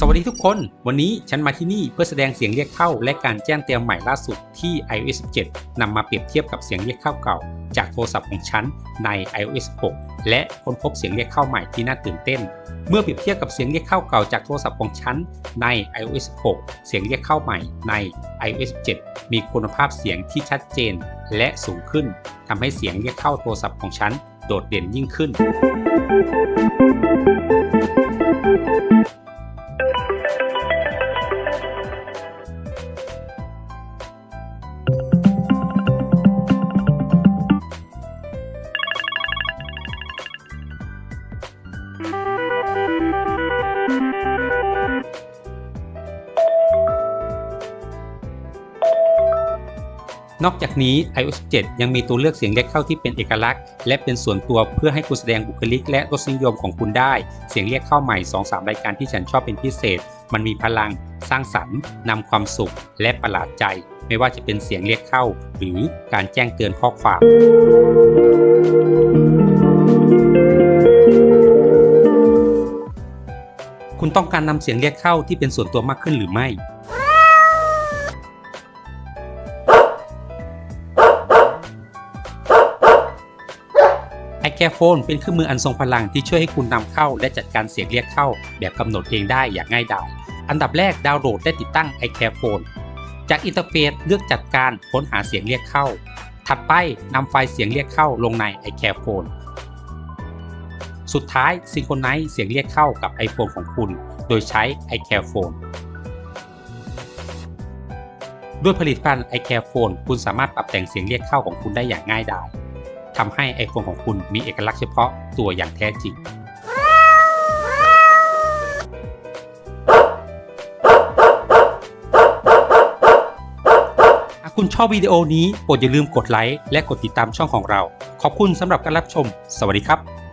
สวัสดีทุกคน วันนี้ฉันมาที่นี่เพื่อแสดงเสียงเรียกเข้า และการแจ้งเตือนใหม่ล่าสุดที่ iOS 17นำมาเปรียบเทียบกับเสียงเรียกเข้าเก่า จากโทรศัพท์ของฉันใน iOS 6 และค้นพบเสียงเรียกเข้าใหม่ที่น่าตื่นเต้น เมื่อเปรียบเทียบกับเสียงเรียกเข้าเก่าจากโทรศัพท์ของฉันใน iOS 6 เสียงเรียกเข้าใหม่ใน iOS 7 มีคุณภาพเสียงที่ชัดเจน และสูงขึ้นทำให้เสียงเรียกเข้าโทรศัพท์ของฉันโดดเด่นยิ่งขึ้น นอกจากนี้ iOS 7 ยังมีตัวเลือกเสียงเรียกเข้าที่เป็นเอกลักษณ์ และเป็นส่วนตัวเพื่อให้คุณแสดงบุคลิกและรสนิยมของคุณได้ เสียงเรียกเข้าใหม่ 2-3 รายการที่ฉันชอบเป็นพิเศษ มันมีพลัง สร้างสรรค์นำความสุข และประหลาดใจ ไม่ว่าจะเป็นเสียงเรียกเข้า หรือการแจ้งเตือนข้อความคุณต้องการนำเสียงเรียกเข้าที่เป็นส่วนตัวมากขึ้นหรือไม่ iCarephone เป็นเครื่องมืออันทรงพลังที่ช่วยให้คุณนำเข้า และจัดการเสียงเรียกเข้า แบบกำหนดเองได้อย่างง่ายดาย อันดับแรกดาวน์โหลดและติดตั้ง iCarephone จากอินเทอร์เฟซเลือกจัดการค้นหาเสียงเรียกเข้า ถัดไปนำไฟล์เสียงเรียกเข้าลงใน iCarephone สุดท้ายซิงโครไนซ์เสียงเรียกเข้ากับ iPhone ของคุณ โดยใช้ iCarephone ด้วยผลิตภัณฑ์ iCarephone คุณสามารถปรับแต่งเสียงเรียกเข้าของคุณได้อย่างง่ายดาย ทำให้ iPhone ของคุณมีเอกลักษณ์เฉพาะตัวอย่างแท้จริงหากคุณชอบวิดีโอนี้โปรดอย่าลืมกดไลค์และกดติดตามช่องของเรา ขอบคุณสำหรับการรับชม สวัสดีครับ